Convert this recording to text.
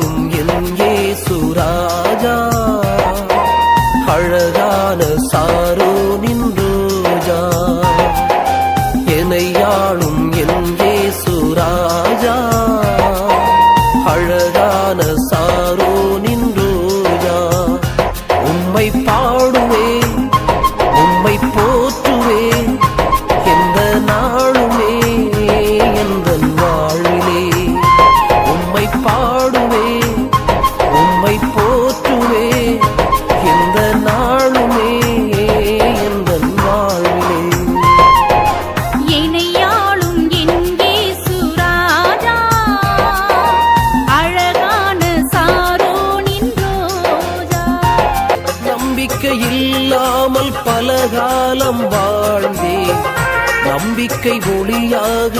ஆடும் என் ஏசுராஜா அழகான சாரோ நின்றோஜா எனையாளும் என் ஏசுராஜா அழகான சாரோ நின்றோஜா உம்மை பாடுவேன் நம்பிக்கை இல்லாமல் பல காலம் வாழ்ந்தேன். நம்பிக்கை ஒளியாக